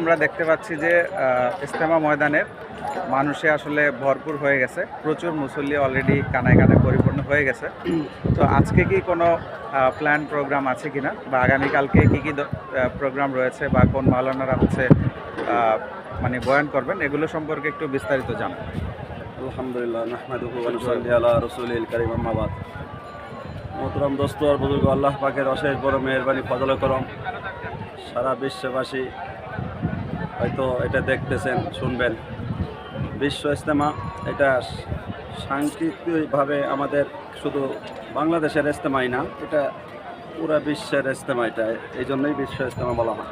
আমরা দেখতে পাচ্ছি যে ইস্তেমা ময়দানের মানুষে আসলে ভরপুর হয়ে গেছে। প্রচুর মুসল্লি অলরেডি কানায় কানায় পরিপূর্ণ হয়ে গেছে। তো আজকে কি কোনো প্ল্যান প্রোগ্রাম আছে কিনা? বা আগামীকালকে কি কি প্রোগ্রাম রয়েছে বা কোন মাওলানারা হচ্ছে মানে বয়ান করবেন? এগুলো সম্পর্কে একটু বিস্তারিত জানান। আলহামদুলিল্লাহ দোস্ত আর বুজুর্গ, আল্লাহ পাকের অশেষ বড় মেহেরবানি, ফজল করম। সারা বিশ্ববাসী হয়তো এটা দেখতেছেন, শুনবেন। বিশ্ব ইজতেমা, এটা সাংস্কৃতিকভাবে আমাদের শুধু বাংলাদেশের ইজতেমাই না, এটা পুরা বিশ্বের ইজতেমা এটা এই জন্যই বিশ্ব ইজতেমা বলা হয়।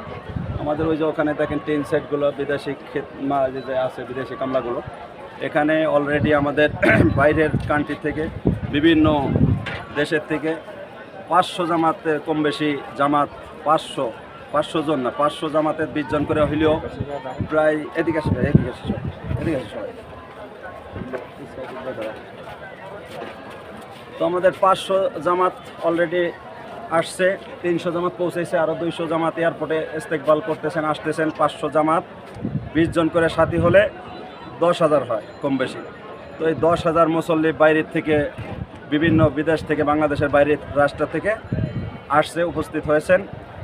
আমাদের ওই যে ওখানে দেখেন টিন সেটগুলো, বিদেশি ক্ষেত মা যে যে আছে, বিদেশি কামলাগুলো, এখানে অলরেডি আমাদের বাইরের কান্ট্রি থেকে বিভিন্ন দেশের থেকে পাঁচশো জামাতের কম বেশি জামাত, পাঁচশো পাঁচশো জন না, পাঁচশো জামাতের বিশ জন করে হইলেও প্রায় এদিকে আসবে এদিকে আসে এদিকে আসে। তো আমাদের পাঁচশো জামাত অলরেডি আসছে, তিনশো জামাত পৌঁছেছে আরও দুইশো জামাত এয়ারপোর্টে ইস্তেকবাল করতেছেন, আসতেছেন। পাঁচশো জামাত, বিশ জন করে সাথী হলে দশ হাজার হয় কম বেশি। তো এই দশ হাজার মুসল্লি বাইরের থেকে, বিভিন্ন বিদেশ থেকে, বাংলাদেশের বাইরের রাষ্ট্র থেকে আসছে, উপস্থিত হয়েছেন।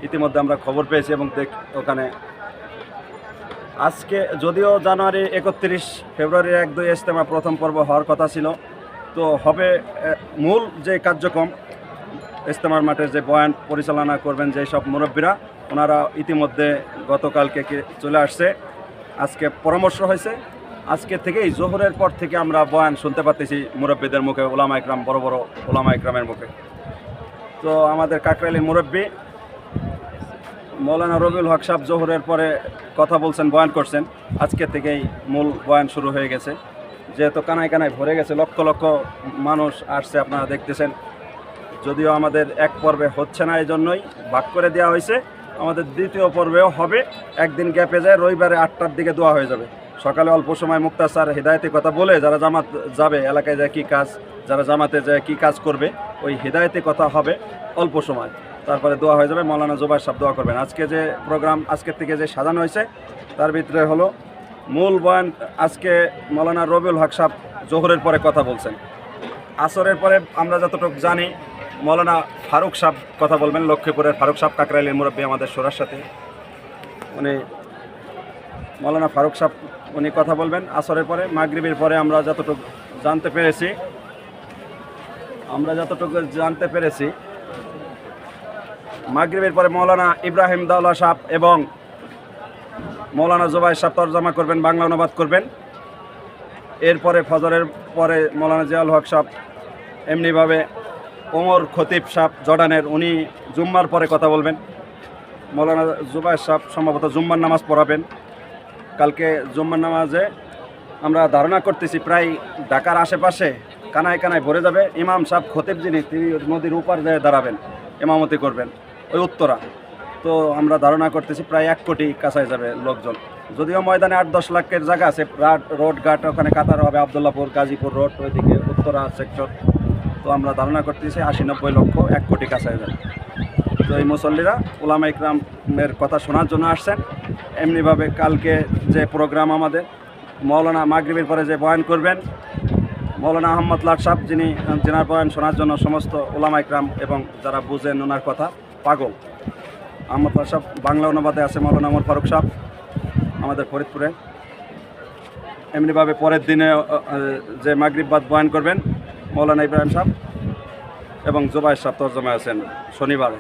ইতিমধ্যে আমরা খবর পেয়েছি এবং দেখ ওখানে। আজকে যদিও জানুয়ারি একত্রিশ ফেব্রুয়ারি এক দুই ইজতেমা প্রথম পর্ব হওয়ার কথা ছিল, তো হবে মূল যে কার্যক্রম, ইজতেমার মাঠের যে বয়ান পরিচালনা করবেন যেই সব মুরব্বীরা, ওনারা ইতিমধ্যে গতকালকে চলে আসছে। আজকে পরামর্শ হয়েছে, আজকে থেকেই জোহরের পর থেকে আমরা বয়ান শুনতে পারতেছি মুরব্বীদের মুখে, ওলামা ইকরাম, বড় বড় ওলামা ইকরামের মুখে। তো আমাদের কাকরাইলি মুরব্বী মৌলানা রবিউল হক সাহেব জোহরের পরে কথা বলছেন, বয়ান করছেন। আজকে থেকেই মূল বয়ান শুরু হয়ে গেছে। যেহেতু কানায় কানায় ভরে গেছে, লক্ষ লক্ষ মানুষ আসছে, আপনারা দেখতেছেন। যদিও আমাদের এক পর্বে হচ্ছে না এই জন্যই ভাগ করে দেওয়া হয়েছে। আমাদের দ্বিতীয় পর্বেও হবে। একদিন গ্যাপে যায়, রবিবারে আটটার দিকে দোয়া হয়ে যাবে। সকালে অল্প সময় মুক্তার হেদায়তের কথা বলে যারা জামাত যাবে, এলাকায় যায় কী কাজ, যারা জামাতে যায় কী কাজ করবে, ওই হেদায়তের কথা হবে অল্প সময়। তারপরে দোয়া হয়ে যাবে, মৌলানা জোবাই সাহেব দোয়া করবেন। আজকে যে প্রোগ্রাম, আজকের থেকে যে সাজানো হয়েছে, তার ভিতরে হলো মূল বয়ান, আজকে মৌলানা রবিউল হক সাহেব জোহরের পরে কথা বলছেন। আসরের পরে আমরা যতটুকু জানি, মৌলানা ফারুক সাহেব কথা বলবেন, লক্ষ্মীপুরের ফারুক সাহেব, কাকরাইলের মুরব্বী আমাদের সোরার সাথে। উনি, মৌলানা ফারুক সাহেব, উনি কথা বলবেন। আসরের পরে, মাগরিবের পরে আমরা যতটুকু জানতে পেরেছি, আমরা যতটুকু জানতে পেরেছি মাগরিবের পরে মৌলানা ইব্রাহিম দাউলা সাহেব এবং মৌলানা জোবাই সাহেব তর্জমা করবেন, বাংলা অনুবাদ করবেন। এরপরে ফজরের পরে মৌলানা জিয়াউল হক সাহেব, এমনিভাবে ওমর খতিব সাহেব জর্ডানের, উনি জুম্মার পরে কথা বলবেন। মৌলানা জুবাই সাহেব সম্ভবত জুম্মার নামাজ পড়াবেন। কালকে জুম্মার নামাজে আমরা ধারণা করতেছি প্রায় ঢাকার আশেপাশে কানায় কানায় ভরে যাবে। ইমাম সাহেব খতিব যিনি, তিনি নদীর উপার দাঁড়াবেন, ইমামতি করবেন। ওই উত্তরা। তো আমরা ধারণা করতেছি প্রায় এক কোটি কাছায় যাবে লোকজন। যদিও ময়দানে আট দশ লাখের জায়গা আছে রোড ঘাট, ওখানে কাতার হবে, আবদুল্লাপুর, গাজীপুর রোড, ওইদিকে উত্তরা সেক্টর তো আমরা ধারণা করতেছি আশি নব্বই লক্ষ এক কোটি কাছায় যাবে। তো এই মুসল্লিরা ওলামা ইকরামের কথা শোনার জন্য আসছেন। এমনিভাবে কালকে যে প্রোগ্রাম আমাদের, মৌলানা মাগরিবের পরে যে বয়ান করবেন, মৌলানা আহমদ লাট সাহেব যিনি জেনার বয়ান শোনার জন্য সমস্ত ওলামা ইকরাম এবং যারা বুঝেন ওনার কথা পাগল। আমার সাহেব বাংলা অনুবাদে আছে মৌলানা আমর ফারুক সাহেব আমাদের ফরিদপুরে। এমনিভাবে পরের দিনে যে মাগরিববাদ বয়ান করবেন মৌলানা ইব্রাহিম সাহেব এবং জুবাই সাহেব তর্জমা আছেন শনিবারে।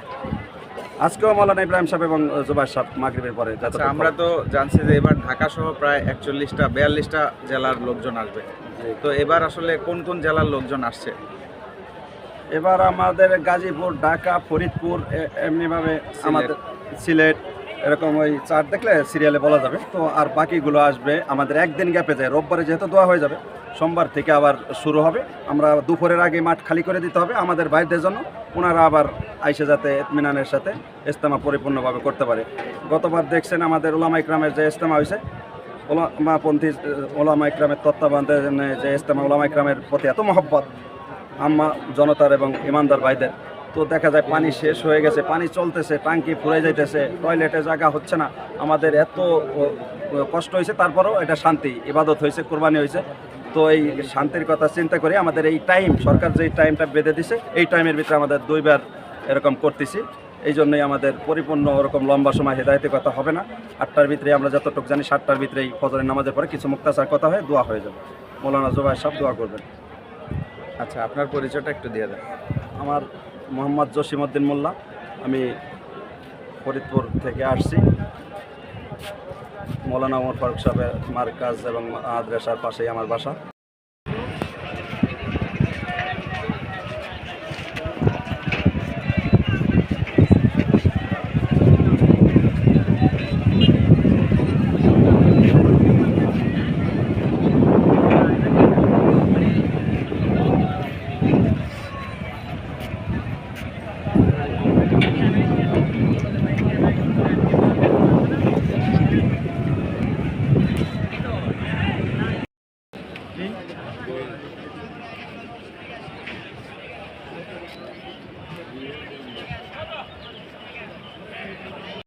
আজকেও মৌলানা ইব্রাহিম সাহেব এবং জুবাই সাহেব মাগরিবের পরে আচ্ছা আমরা তো জানছি যে এবার ঢাকা সহ প্রায় একচল্লিশটা বিয়াল্লিশটা জেলার লোকজন আসবে। তো এবার আসলে কোন কোন জেলার লোকজন আসছে? এবার আমাদের গাজীপুর ঢাকা ফরিদপুর এ- এমনিভাবে আমাদের সিলেট এরকম ওই চার দেখলে সিরিয়ালে বলা যাবে। তো আর বাকিগুলো আসবে আমাদের একদিন গ্যাপে যায়। রোববারে যেহেতু দেওয়া হয়ে যাবে সোমবার থেকে আবার শুরু হবে। আমরা দুপুরের আগে মাঠ খালি করে দিতে হবে আমাদের বাইরদের জন্য। ওনারা আবার আইসে যাতে ইতমিনানের সাথে ইস্তেমা পরিপূর্ণভাবে করতে পারে। গতবার দেখছেন আমাদের ওলামা ইকরামের যে ইস্তেমা হয়েছে। ওলামাপন্থী ওলামা ইকরামের তত্ত্বাবধানে যে ইস্তেমা ওলামা ইকরামের প্রতি এত মহব্বত। আম্মা, জনতার এবং ইমানদার ভাইদের। তো দেখা যায় পানি শেষ হয়ে গেছে, পানি চলতেছে টাঙ্কি ফুরে যাইতেছে, টয়লেটে জায়গা হচ্ছে না। আমাদের এত কষ্ট হয়েছে, তারপরেও এটা শান্তি, ইবাদত হয়েছে, কোরবানি হয়েছে। তো এই শান্তির কথা চিন্তা করে আমাদের এই টাইম, সরকার যেই টাইমটা বেঁধে দিছে, এই টাইমের ভিতরে আমাদের দুইবার এরকম করতেছি। এই জন্যই আমাদের পরিপূর্ণ ওরকম লম্বা সময় হেদায়তের কথা হবে না। আটটার ভিতরে আমরা যতটুকু জানি, সাতটার ভিতরেই ফজরের নামাজের পরে কিছু মুক্তাচার কথা হয়ে, দোয়া হয়ে যাবে। মৌলানা জোবাই সব দোয়া করবেন। আচ্ছা আপনার পরিচয়টা একটু দিয়ে দেন। আমার মোহাম্মদ জসিমউদ্দিন মোল্লা। আমি ফরিদপুর থেকে আসছি। মৌলানা ওমর ফারুক সাহেবের মার্কাজ এবং মাদ্রাসার পাশেই আমার বাসা।